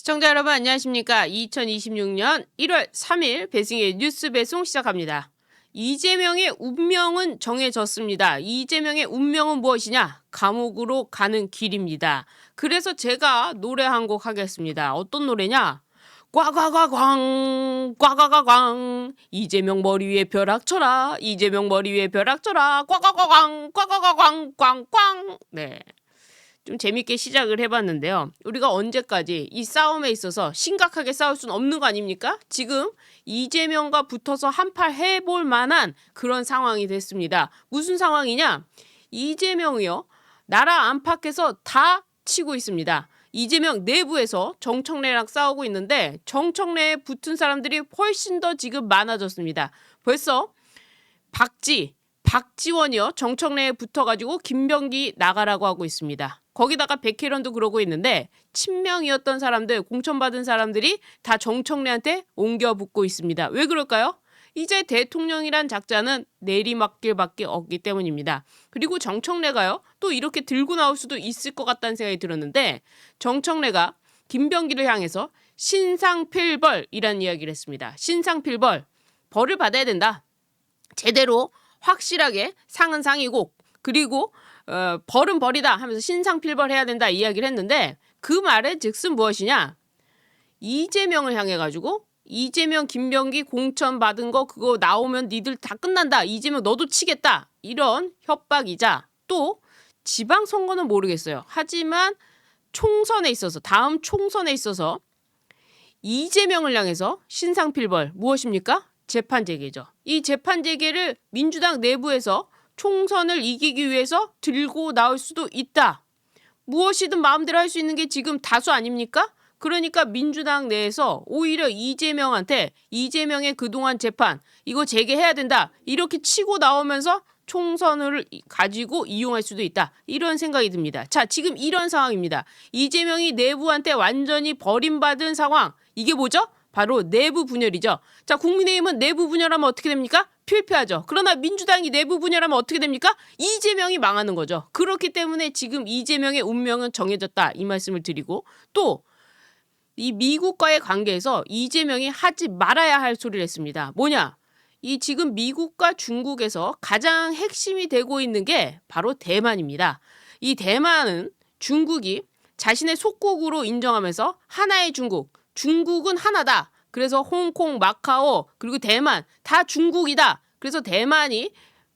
시청자 여러분 안녕하십니까? 2026년 1월 3일 배승의 뉴스 배송 시작합니다. 이재명의 운명은 정해졌습니다. 이재명의 운명은 무엇이냐? 감옥으로 가는 길입니다. 그래서 제가 노래 한 곡 하겠습니다. 어떤 노래냐? 꽈과과광 꽈과과광 이재명 머리 위에 벼락 쳐라 이재명 머리 위에 벼락 쳐라 꽈과과광 꽈과과광 꽝꽝 네. 좀 재밌게 시작을 해봤는데요. 우리가 언제까지 이 싸움에 있어서 심각하게 싸울 수는 없는 거 아닙니까? 지금 이재명과 붙어서 한팔 해볼 만한 그런 상황이 됐습니다. 무슨 상황이냐? 이재명이요. 나라 안팎에서 다 치고 있습니다. 이재명 내부에서 정청래랑 싸우고 있는데 정청래에 붙은 사람들이 훨씬 더 지금 많아졌습니다. 벌써 박지, 박지원이요. 정청래에 붙어가지고 김병기 나가라고 하고 있습니다. 거기다가 백혜련도 그러고 있는데 친명이었던 사람들, 공천받은 사람들이 다 정청래한테 옮겨 붙고 있습니다. 왜 그럴까요? 이제 대통령이란 작자는 내리막길밖에 없기 때문입니다. 그리고 정청래가요. 또 이렇게 들고 나올 수도 있을 것 같다는 생각이 들었는데 정청래가 김병기를 향해서 신상필벌이라는 이야기를 했습니다. 신상필벌. 벌을 받아야 된다. 제대로 확실하게 상은 상이고 그리고 어, 벌은 벌이다 하면서 신상필벌 해야 된다 이야기를 했는데 그 말의 즉슨 무엇이냐? 이재명을 향해 가지고 이재명 김병기 공천 받은 거 그거 나오면 니들 다 끝난다. 이재명 너도 치겠다. 이런 협박이자 또 지방 선거는 모르겠어요. 하지만 총선에 있어서 다음 총선에 있어서 이재명을 향해서 신상필벌 무엇입니까? 재판 재개죠. 이 재판 재개를 민주당 내부에서 총선을 이기기 위해서 들고 나올 수도 있다. 무엇이든 마음대로 할 수 있는 게 지금 다수 아닙니까? 그러니까 민주당 내에서 오히려 이재명한테 이재명의 그동안 재판 이거 재개해야 된다. 이렇게 치고 나오면서 총선을 이- 가지고 이용할 수도 있다. 이런 생각이 듭니다. 자, 지금 이런 상황입니다. 이재명이 내부한테 완전히 버림받은 상황. 이게 뭐죠? 바로 내부 분열이죠. 자, 국민의힘은 내부 분열하면 어떻게 됩니까? 필패하죠. 그러나 민주당이 내부 분열하면 어떻게 됩니까? 이재명이 망하는 거죠. 그렇기 때문에 지금 이재명의 운명은 정해졌다. 이 말씀을 드리고 또 이 미국과의 관계에서 이재명이 하지 말아야 할 소리를 했습니다. 뭐냐? 이 지금 미국과 중국에서 가장 핵심이 되고 있는 게 바로 대만입니다. 이 대만은 중국이 자신의 속국으로 인정하면서 하나의 중국, 중국은 하나다. 그래서 홍콩, 마카오, 그리고 대만 다 중국이다. 그래서 대만이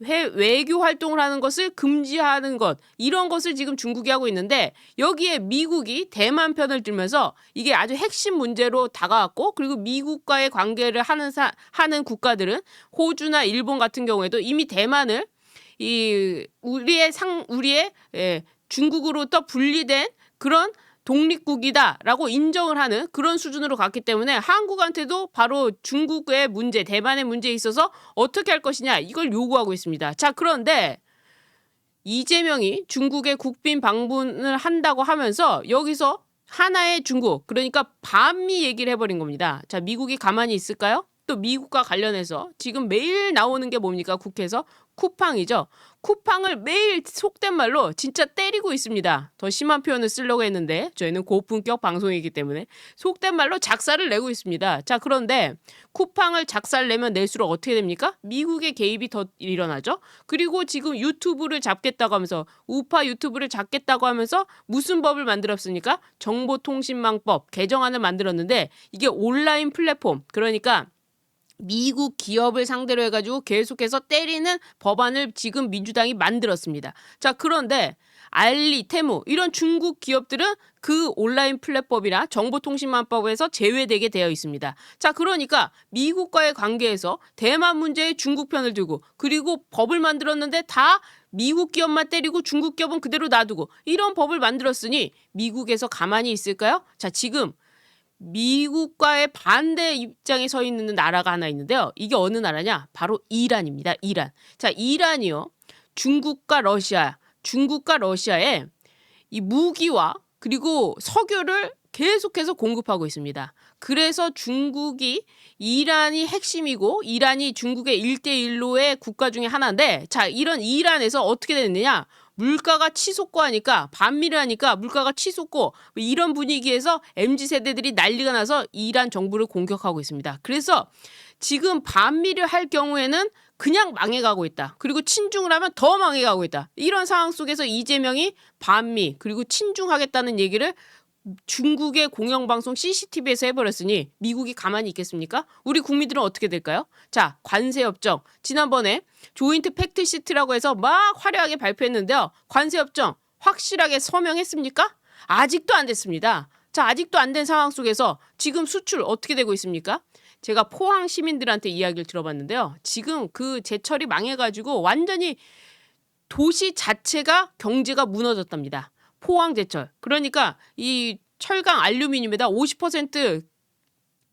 해, 외교 활동을 하는 것을 금지하는 것 이런 것을 지금 중국이 하고 있는데 여기에 미국이 대만 편을 들면서 이게 아주 핵심 문제로 다가왔고 그리고 미국과의 관계를 하는 사, 하는 국가들은 호주나 일본 같은 경우에도 이미 대만을 이 우리의 상 우리의 예, 중국으로 또 분리된 그런 독립국이다라고 인정을 하는 그런 수준으로 갔기 때문에 한국한테도 바로 중국의 문제, 대만의 문제에 있어서 어떻게 할 것이냐 이걸 요구하고 있습니다. 자, 그런데 이재명이 중국의 국빈 방문을 한다고 하면서 여기서 하나의 중국, 그러니까 반미 얘기를 해버린 겁니다. 자, 미국이 가만히 있을까요? 또 미국과 관련해서 지금 매일 나오는 게 뭡니까? 국회에서 쿠팡이죠. 쿠팡을 매일 속된 말로 진짜 때리고 있습니다. 더 심한 표현을 쓰려고 했는데 저희는 고품격 방송이기 때문에 속된 말로 작사를 내고 있습니다. 자, 그런데 쿠팡을 작사를 내면 낼수록 어떻게 됩니까? 미국의 개입이 더 일어나죠. 그리고 지금 유튜브를 잡겠다고 하면서 우파 유튜브를 잡겠다고 하면서 무슨 법을 만들었습니까? 정보통신망법 개정안을 만들었는데 이게 온라인 플랫폼 그러니까 미국 기업을 상대로 해가지고 계속해서 때리는 법안을 지금 민주당이 만들었습니다. 자, 그런데 알리, 테무 이런 중국 기업들은 그 온라인 플랫폼이나 정보통신망법에서 제외되게 되어 있습니다. 자, 그러니까 미국과의 관계에서 대만 문제에 중국 편을 들고 그리고 법을 만들었는데 다 미국 기업만 때리고 중국 기업은 그대로 놔두고 이런 법을 만들었으니 미국에서 가만히 있을까요? 자, 지금 미국과의 반대 입장에 서 있는 나라가 하나 있는데요. 이게 어느 나라냐? 바로 이란입니다. 이란. 자, 이란이요. 중국과 러시아, 중국과 러시아에 이 무기와 그리고 석유를 계속해서 공급하고 있습니다. 그래서 중국이 이란이 핵심이고 이란이 중국의 일대일로의 국가 중에 하나인데 자, 이런 이란에서 어떻게 됐느냐? 물가가 치솟고 하니까 반미를 하니까 물가가 치솟고 뭐 이런 분위기에서 MZ 세대들이 난리가 나서 이란 정부를 공격하고 있습니다. 그래서 지금 반미를 할 경우에는 그냥 망해가고 있다. 그리고 친중을 하면 더 망해가고 있다. 이런 상황 속에서 이재명이 반미 그리고 친중하겠다는 얘기를 중국의 공영방송 CCTV에서 해버렸으니 미국이 가만히 있겠습니까? 우리 국민들은 어떻게 될까요? 자, 관세 협정. 지난번에 조인트 팩트 시트라고 해서 막 화려하게 발표했는데요. 관세 협정 확실하게 서명했습니까? 아직도 안 됐습니다. 자, 아직도 안 된 상황 속에서 지금 수출 어떻게 되고 있습니까? 제가 포항 시민들한테 이야기를 들어봤는데요. 지금 그 제철이 망해가지고 완전히 도시 자체가 경제가 무너졌답니다. 포항 제철. 그러니까 이 철강 알루미늄에다 50%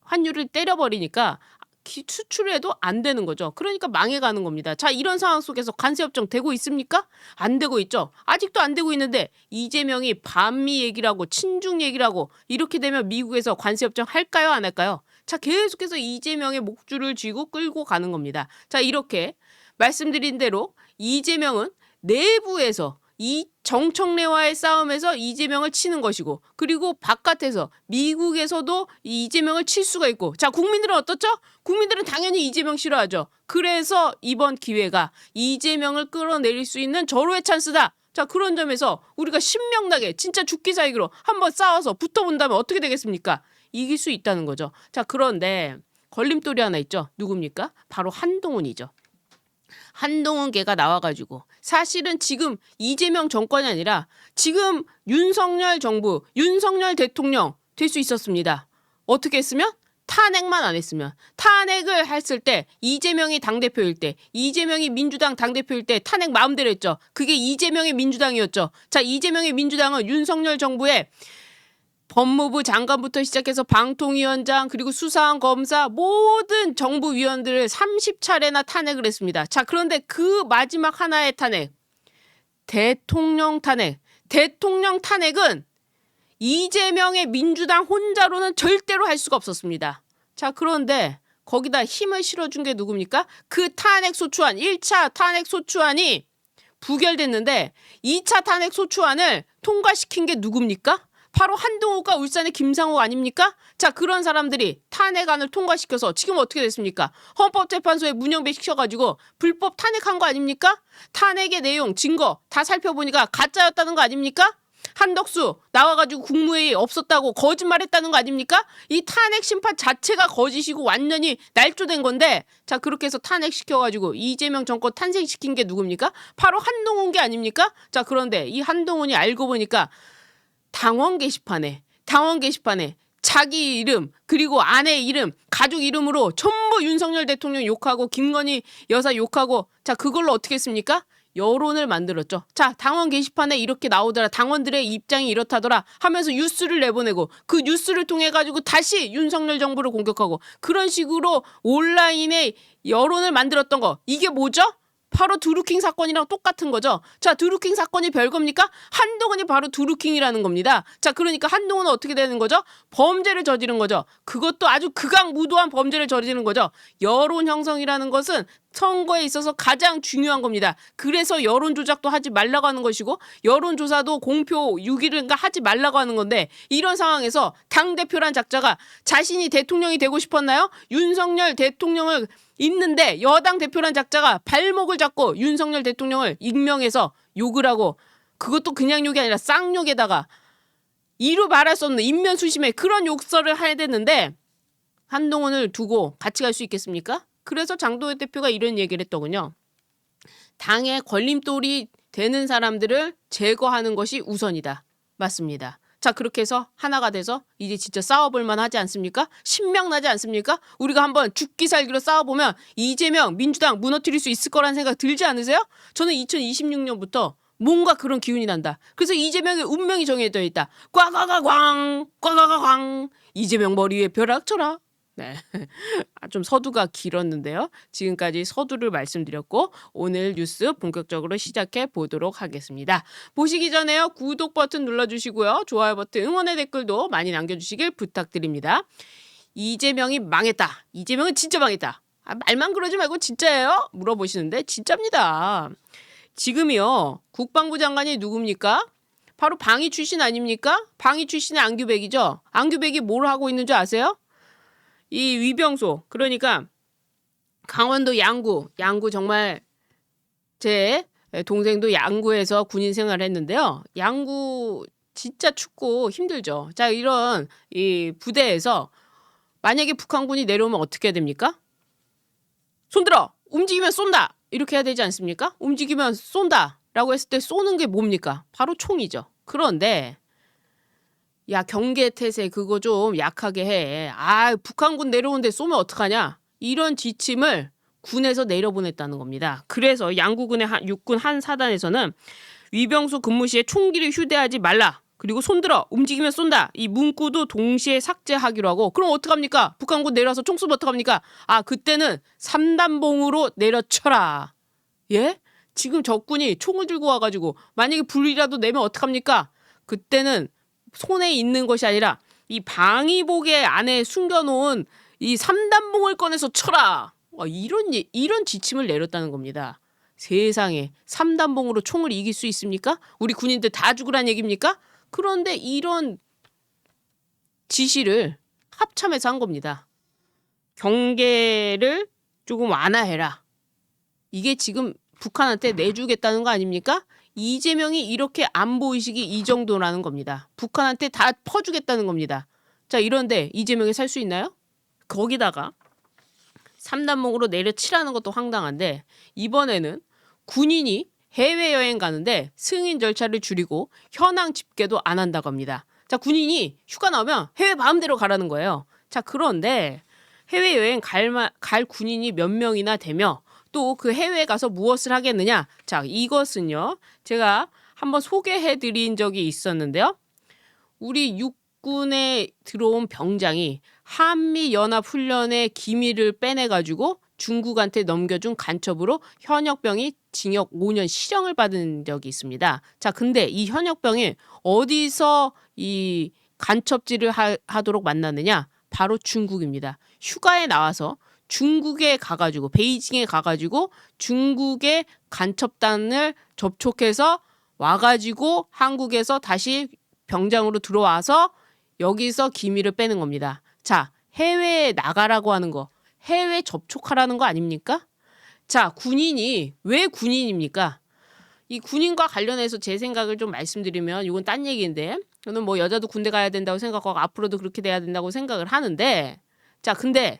환율을 때려버리니까 기- 수출해도 안 되는 거죠. 그러니까 망해가는 겁니다. 자, 이런 상황 속에서 관세협정 되고 있습니까? 안 되고 있죠. 아직도 안 되고 있는데 이재명이 반미 얘기라고 친중 얘기라고 이렇게 되면 미국에서 관세협정 할까요? 안 할까요? 자, 계속해서 이재명의 목줄을 쥐고 끌고 가는 겁니다. 자, 이렇게 말씀드린 대로 이재명은 내부에서 이 정청래와의 싸움에서 이재명을 치는 것이고 그리고 바깥에서 미국에서도 이 이재명을 칠 수가 있고 자 국민들은 어떻죠? 국민들은 당연히 이재명 싫어하죠. 그래서 이번 기회가 이재명을 끌어내릴 수 있는 절호의 찬스다. 자 그런 점에서 우리가 신명나게 진짜 죽기 사이기로 한번 싸워서 붙어본다면 어떻게 되겠습니까? 이길 수 있다는 거죠. 자 그런데 걸림돌이 하나 있죠. 누굽니까? 바로 한동훈이죠. 한동훈 걔가 나와가지고 사실은 지금 이재명 정권이 아니라 지금 윤석열 정부, 윤석열 대통령 될 수 있었습니다. 어떻게 했으면? 탄핵만 안 했으면 탄핵을 했을 때 이재명이 당대표일 때 이재명이 민주당 당대표일 때 탄핵 마음대로 했죠. 그게 이재명의 민주당이었죠. 자 이재명의 민주당은 윤석열 정부의 법무부 장관부터 시작해서 방통위원장 그리고 수사관 검사 모든 정부 위원들을 30차례나 탄핵을 했습니다. 자, 그런데 그 마지막 하나의 탄핵 대통령 탄핵. 대통령 탄핵은 이재명의 민주당 혼자로는 절대로 할 수가 없었습니다. 자, 그런데 거기다 힘을 실어준 게 누굽니까? 그 탄핵 소추안, 1차 탄핵 소추안이 부결됐는데 2차 탄핵 소추안을 통과시킨 게 누굽니까? 바로 한동욱과 울산의 김상욱 아닙니까? 자, 그런 사람들이 탄핵안을 통과시켜서 지금 어떻게 됐습니까? 헌법재판소에 문영배 시켜가지고 불법 탄핵한 거 아닙니까? 탄핵의 내용, 증거 다 살펴보니까 가짜였다는 거 아닙니까? 한덕수 나와가지고 국무회의 없었다고 거짓말했다는 거 아닙니까? 이 탄핵 심판 자체가 거짓이고 완전히 날조된 건데 자 그렇게 해서 탄핵시켜가지고 이재명 정권 탄생시킨 게 누굽니까? 바로 한동훈 게 아닙니까? 자 그런데 이 한동훈이 알고 보니까 당원 게시판에 당원 게시판에 자기 이름 그리고 아내 이름 가족 이름으로 전부 윤석열 대통령 욕하고 김건희 여사 욕하고 자 그걸로 어떻게 했습니까? 여론을 만들었죠. 자 당원 게시판에 이렇게 나오더라 당원들의 입장이 이렇다더라 하면서 뉴스를 내보내고 그 뉴스를 통해 가지고 다시 윤석열 정부를 공격하고 그런 식으로 온라인에 여론을 만들었던 거 이게 뭐죠? 바로 드루킹 사건이랑 똑같은 거죠. 자, 드루킹 사건이 별겁니까? 한동훈이 바로 드루킹이라는 겁니다. 자, 그러니까 한동훈은 어떻게 되는 거죠? 범죄를 저지른 거죠. 그것도 아주 극악무도한 범죄를 저지른 거죠. 여론 형성이라는 것은 선거에 있어서 가장 중요한 겁니다. 그래서 여론 조작도 하지 말라고 하는 것이고 여론 조사도 공표 6일인가 하지 말라고 하는 건데 이런 상황에서 당 대표란 작자가 자신이 대통령이 되고 싶었나요? 윤석열 대통령을 있는데 여당 대표란 작자가 발목을 잡고 윤석열 대통령을 익명해서 욕을 하고 그것도 그냥 욕이 아니라 쌍욕에다가 이루 말할 수 없는 인면 수심에 그런 욕설을 해야 되는데 한동훈을 두고 같이 갈 수 있겠습니까? 그래서 장도연 대표가 이런 얘기를 했더군요. 당의 걸림돌이 되는 사람들을 제거하는 것이 우선이다. 맞습니다. 자 그렇게 해서 하나가 돼서 이제 진짜 싸워볼만 하지 않습니까? 신명나지 않습니까? 우리가 한번 죽기 살기로 싸워보면 이재명 민주당 무너뜨릴 수 있을 거란 생각 들지 않으세요? 저는 2026년부터 뭔가 그런 기운이 난다. 그래서 이재명의 운명이 정해져 있다. 꽝꽝꽝꽝 꽝꽝꽝꽝 이재명 머리 위에 벼락 쳐라. 네. 아, 좀 서두가 길었는데요. 지금까지 서두를 말씀드렸고 오늘 뉴스 본격적으로 시작해 보도록 하겠습니다. 보시기 전에요. 구독 버튼 눌러주시고요. 좋아요 버튼 응원의 댓글도 많이 남겨주시길 부탁드립니다. 이재명이 망했다. 이재명은 진짜 망했다. 아, 말만 그러지 말고 진짜예요? 물어보시는데 진짜입니다. 지금이요. 국방부 장관이 누굽니까? 바로 방위 출신 아닙니까? 방위 출신의 안규백이죠. 안규백이 뭘 하고 있는 줄 아세요? 이 위병소 그러니까 강원도 양구 양구 정말 제 동생도 양구에서 군인 생활을 했는데요. 양구 진짜 춥고 힘들죠. 자 이런 이 부대에서 만약에 북한군이 내려오면 어떻게 됩니까? 손들어 움직이면 쏜다 이렇게 해야 되지 않습니까? 움직이면 쏜다라고 했을 때 쏘는 게 뭡니까? 바로 총이죠. 그런데 야 경계 태세 그거 좀 약하게 해. 아 북한군 내려오는데 쏘면 어떡하냐? 이런 지침을 군에서 내려보냈다는 겁니다. 그래서 양구군의 한, 육군 한 사단에서는 위병소 근무 시에 총기를 휴대하지 말라. 그리고 손들어 움직이면 쏜다. 이 문구도 동시에 삭제하기로 하고 그럼 어떡합니까? 북한군 내려와서 총 쏘면 어떡합니까? 아 그때는 삼단봉으로 내려쳐라. 예? 지금 적군이 총을 들고 와가지고 만약에 불이라도 내면 어떡합니까? 그때는 손에 있는 것이 아니라 이 방위복의 안에 숨겨놓은 이 삼단봉을 꺼내서 쳐라. 와, 이런 예- 이런 지침을 내렸다는 겁니다. 세상에 삼단봉으로 총을 이길 수 있습니까? 우리 군인들 다 죽으란 얘기입니까? 그런데 이런 지시를 합참에서 한 겁니다. 경계를 조금 완화해라. 이게 지금 북한한테 내주겠다는 거 아닙니까? 이재명이 이렇게 안보 의식이 이 정도라는 겁니다. 북한한테 다 퍼주겠다는 겁니다. 자, 이런데 이재명이 살 수 있나요? 거기다가 삼단봉으로 내려치라는 것도 황당한데 이번에는 군인이 해외여행 가는데 승인 절차를 줄이고 현황 집계도 안 한다고 합니다. 자, 군인이 휴가 나오면 해외 마음대로 가라는 거예요. 자, 그런데 해외여행 갈, 마- 갈 군인이 몇 명이나 되며 또 그 해외에 가서 무엇을 하겠느냐? 자, 이것은요. 제가 한번 소개해 드린 적이 있었는데요. 우리 육군에 들어온 병장이 한미 연합 훈련의 기밀을 빼내 가지고 중국한테 넘겨준 간첩으로 현역병이 징역 5년 실형을 받은 적이 있습니다. 자, 근데 이 현역병이 어디서 이 간첩질을 하, 하도록 만났느냐? 바로 중국입니다. 휴가에 나와서 중국에 가가지고 베이징에 가가지고 중국의 간첩단을 접촉해서 와가지고 한국에서 다시 병장으로 들어와서 여기서 기밀을 빼는 겁니다. 자, 해외에 나가라고 하는 거, 해외 접촉하라는 거 아닙니까? 자, 군인이 왜 군인입니까? 이 군인과 관련해서 제 생각을 좀 말씀드리면 이건 딴 얘기인데 저는 뭐 여자도 군대 가야 된다고 생각하고 앞으로도 그렇게 돼야 된다고 생각을 하는데 자, 근데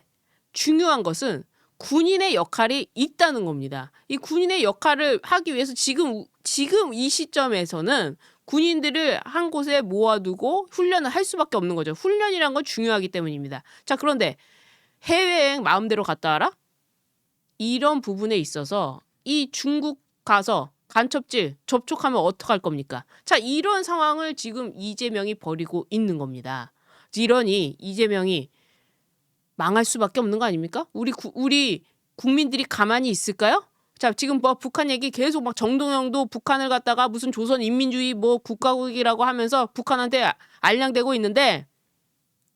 중요한 것은 군인의 역할이 있다는 겁니다. 이 군인의 역할을 하기 위해서 지금 지금 이 시점에서는 군인들을 한 곳에 모아두고 훈련을 할 수밖에 없는 거죠. 훈련이란 건 중요하기 때문입니다. 자, 그런데 해외여행 마음대로 갔다 와라? 이런 부분에 있어서 이 중국 가서 간첩질 접촉하면 어떡할 겁니까? 자, 이런 상황을 지금 이재명이 벌이고 있는 겁니다. 이러니 이재명이 망할 수밖에 없는 거 아닙니까? 우리 구, 우리 국민들이 가만히 있을까요? 자, 지금 뭐 북한 얘기 계속 막 정동영도 북한을 갖다가 무슨 조선 인민주의 뭐 국가국이라고 하면서 북한한테 아- 알량되고 있는데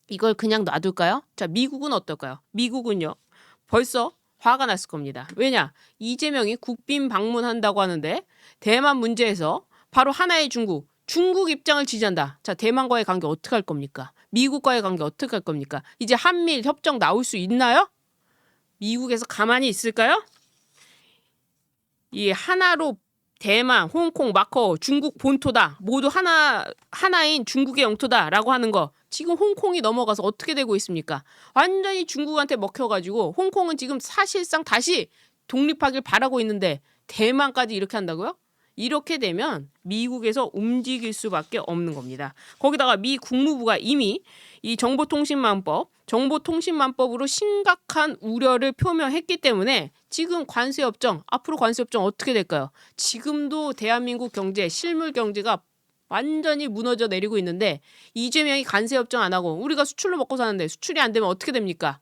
이걸 그냥 놔둘까요? 자, 미국은 어떨까요? 미국은요. 벌써 화가 났을 겁니다. 왜냐? 이재명이 국빈 방문한다고 하는데 대만 문제에서 바로 하나의 중국, 중국 입장을 지지한다. 자, 대만과의 관계 어떻게 할 겁니까? 미국과의 관계 어떻게 할 겁니까? 이제 한미일 협정 나올 수 있나요? 미국에서 가만히 있을까요? 이 하나로 대만, 홍콩, 마카오, 중국 본토다. 모두 하나 하나인 중국의 영토다라고 하는 거. 지금 홍콩이 넘어가서 어떻게 되고 있습니까? 완전히 중국한테 먹혀 가지고 홍콩은 지금 사실상 다시 독립하길 바라고 있는데 대만까지 이렇게 한다고요? 이렇게 되면 미국에서 움직일 수밖에 없는 겁니다. 거기다가 미 국무부가 이미 이 정보통신망법, 정보통신망법으로 심각한 우려를 표명했기 때문에 지금 관세협정, 앞으로 관세협정 어떻게 될까요? 지금도 대한민국 경제, 실물 경제가 완전히 무너져 내리고 있는데 이재명이 관세협정 안 하고 우리가 수출로 먹고 사는데 수출이 안 되면 어떻게 됩니까?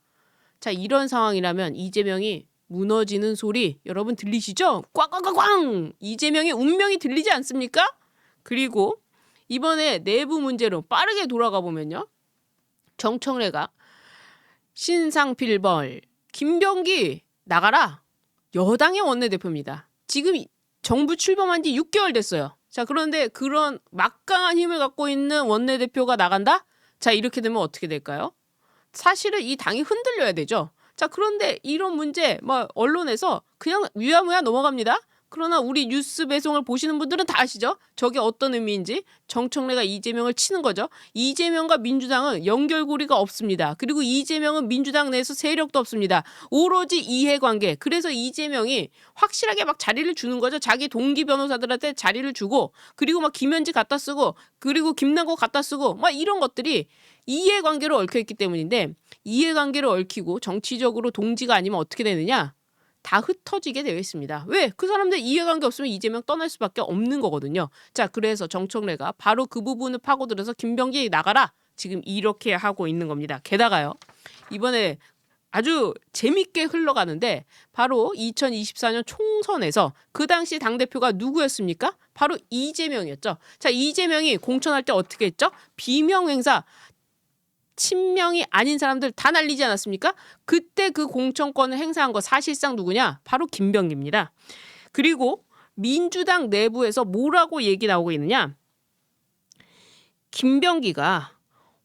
자 이런 상황이라면 이재명이 무너지는 소리 여러분 들리시죠? 꽝꽝꽝꽝 이재명의 운명이 들리지 않습니까? 그리고 이번에 내부 문제로 빠르게 돌아가 보면요. 정청래가 신상필벌 김병기 나가라 여당의 원내대표입니다. 지금 이- 정부 출범한 지 6개월 됐어요. 자, 그런데 그런 막강한 힘을 갖고 있는 원내대표가 나간다? 자, 이렇게 되면 어떻게 될까요? 사실은 이 당이 흔들려야 되죠. 자, 그런데 이런 문제, 뭐, 언론에서 그냥 위야무야 넘어갑니다. 그러나 우리 뉴스 배송을 보시는 분들은 다 아시죠? 저게 어떤 의미인지 정청래가 이재명을 치는 거죠. 이재명과 민주당은 연결고리가 없습니다. 그리고 이재명은 민주당 내에서 세력도 없습니다. 오로지 이해관계. 그래서 이재명이 확실하게 막 자리를 주는 거죠. 자기 동기 변호사들한테 자리를 주고 그리고 막 김현지 갖다 쓰고 그리고 김남국 갖다 쓰고 막 이런 것들이 이해관계로 얽혀 있기 때문인데 이해관계를 얽히고 정치적으로 동지가 아니면 어떻게 되느냐? 다 흩어지게 되어 있습니다. 왜? 그 사람들 이해관계 없으면 이재명 떠날 수밖에 없는 거거든요. 자, 그래서 정청래가 바로 그 부분을 파고들어서 김병기 나가라. 지금 이렇게 하고 있는 겁니다. 게다가요. 이번에 아주 재밌게 흘러가는데 바로 2024년 총선에서 그 당시 당대표가 누구였습니까? 바로 이재명이었죠. 자, 이재명이 공천할 때 어떻게 했죠? 비명 행사 친명이 아닌 사람들 다 날리지 않았습니까? 그때 그 공천권을 행사한 거 사실상 누구냐? 바로 김병기입니다. 그리고 민주당 내부에서 뭐라고 얘기 나오고 있느냐? 김병기가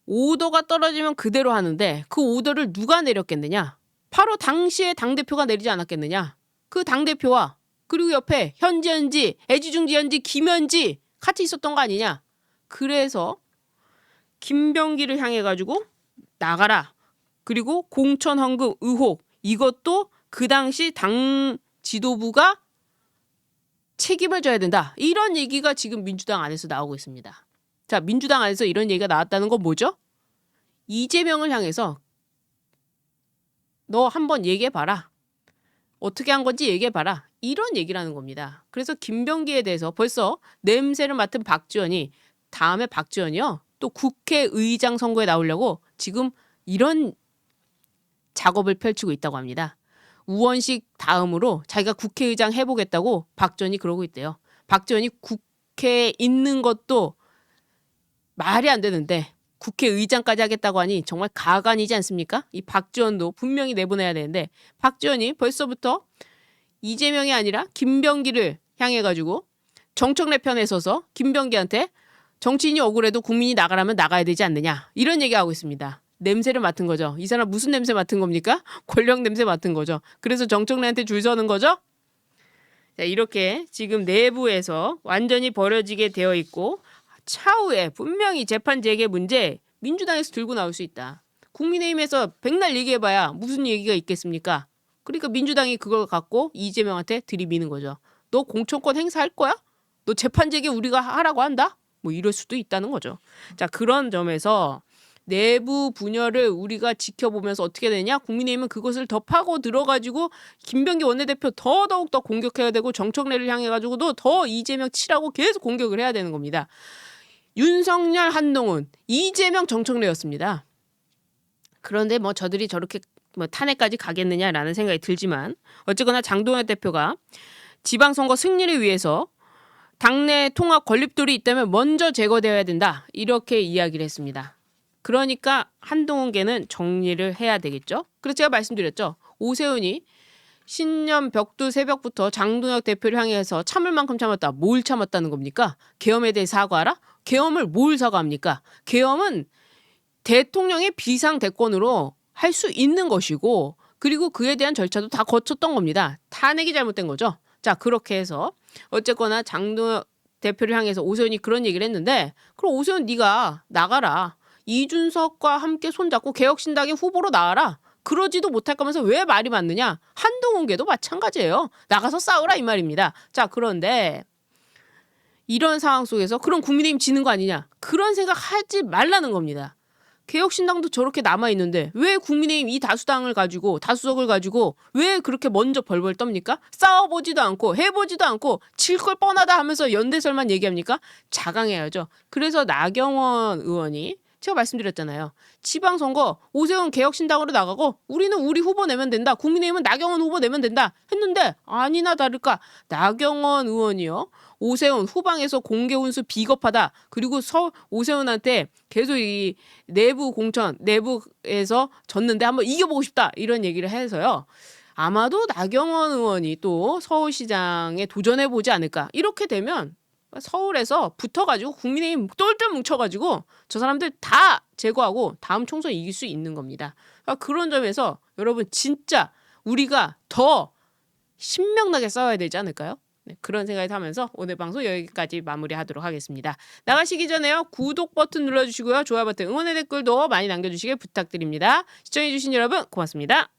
오더가 떨어지면 그대로 하는데 그 오더를 누가 내렸겠느냐? 바로 당시에 당대표가 내리지 않았겠느냐? 그 당대표와 그리고 옆에 현지현지, 애지중지현지, 김현지 같이 있었던 거 아니냐? 그래서 김병기를 향해 가지고 나가라. 그리고 공천 헌금 의혹 이것도 그 당시 당 지도부가 책임을 져야 된다. 이런 얘기가 지금 민주당 안에서 나오고 있습니다. 자, 민주당 안에서 이런 얘기가 나왔다는 건 뭐죠? 이재명을 향해서 너 한번 얘기해 봐라. 어떻게 한 건지 얘기해 봐라. 이런 얘기라는 겁니다. 그래서 김병기에 대해서 벌써 냄새를 맡은 박지원이 다음에 박지원이요. 또 국회의장 선거에 나오려고 지금 이런 작업을 펼치고 있다고 합니다. 우원식 다음으로 자기가 국회의장 해보겠다고 박지원이 그러고 있대요. 박지원이 국회에 있는 것도 말이 안 되는데 국회의장까지 하겠다고 하니 정말 가관이지 않습니까? 이 박지원도 분명히 내보내야 되는데 박지원이 벌써부터 이재명이 아니라 김병기를 향해 가지고 정청래 편에 서서 김병기한테 정치인이 억울해도 국민이 나가라면 나가야 되지 않느냐 이런 얘기하고 있습니다. 냄새를 맡은 거죠. 이 사람 무슨 냄새 맡은 겁니까? 권력 냄새 맡은 거죠. 그래서 정청래한테 줄 서는 거죠. 자, 이렇게 지금 내부에서 완전히 버려지게 되어 있고 차후에 분명히 재판 재개 문제 민주당에서 들고 나올 수 있다. 국민의힘에서 백날 얘기해봐야 무슨 얘기가 있겠습니까? 그러니까 민주당이 그걸 갖고 이재명한테 들이미는 거죠. 너 공천권 행사할 거야? 너 재판 재개 우리가 하라고 한다? 뭐 이럴 수도 있다는 거죠. 자 그런 점에서 내부 분열을 우리가 지켜보면서 어떻게 되냐? 국민의힘은 그것을 더 파고 들어가지고 김병기 원내대표 더 더욱 더 공격해야 되고 정청래를 향해 가지고도 더 이재명 치라고 계속 공격을 해야 되는 겁니다. 윤석열, 한동훈, 이재명, 정청래였습니다. 그런데 뭐 저들이 저렇게 뭐 탄핵까지 가겠느냐라는 생각이 들지만 어쨌거나 장동현 대표가 지방선거 승리를 위해서 당내 통합 건립돌이 있다면 먼저 제거되어야 된다. 이렇게 이야기를 했습니다. 그러니까 한동훈계는 정리를 해야 되겠죠. 그래서 제가 말씀드렸죠. 오세훈이 신년 벽두 새벽부터 장동혁 대표를 향해서 참을 만큼 참았다. 뭘 참았다는 겁니까? 계엄에 대해 사과하라? 계엄을 뭘 사과합니까? 계엄은 대통령의 비상 대권으로 할 수 있는 것이고 그리고 그에 대한 절차도 다 거쳤던 겁니다. 탄핵이 잘못된 거죠. 자 그렇게 해서 어쨌거나 장동혁 대표를 향해서 오세훈이 그런 얘기를 했는데 그럼 오세훈 네가 나가라. 이준석과 함께 손잡고 개혁신당의 후보로 나와라. 그러지도 못할 거면서 왜 말이 많느냐? 한동훈계도 마찬가지예요. 나가서 싸우라 이 말입니다. 자 그런데 이런 상황 속에서 그럼 국민의힘 지는 거 아니냐? 그런 생각 하지 말라는 겁니다. 개혁신당도 저렇게 남아 있는데 왜 국민의힘 이 다수당을 가지고 다수석을 가지고 왜 그렇게 먼저 벌벌 떱니까? 싸워보지도 않고 해보지도 않고 칠 걸 뻔하다 하면서 연대설만 얘기합니까? 자강해야죠. 그래서 나경원 의원이 제가 말씀드렸잖아요. 지방선거 오세훈 개혁신당으로 나가고 우리는 우리 후보 내면 된다. 국민의힘은 나경원 후보 내면 된다. 했는데 아니나 다를까 나경원 의원이요. 오세훈 후방에서 공개 운수 비겁하다. 그리고 서 오세훈한테 계속 이 내부 공천 내부에서 졌는데 한번 이겨보고 싶다 이런 얘기를 해서요. 아마도 나경원 의원이 또 서울시장에 도전해 보지 않을까. 이렇게 되면 서울에서 붙어가지고 국민의힘 똘똘 뭉쳐가지고 저 사람들 다 제거하고 다음 총선 이길 수 있는 겁니다. 그러니까 그런 점에서 여러분 진짜 우리가 더 신명나게 싸워야 되지 않을까요? 네, 그런 생각이 하면서 오늘 방송 여기까지 마무리하도록 하겠습니다. 나가시기 전에요 구독 버튼 눌러주시고요 좋아요 버튼 응원의 댓글도 많이 남겨주시길 부탁드립니다. 시청해주신 여러분 고맙습니다.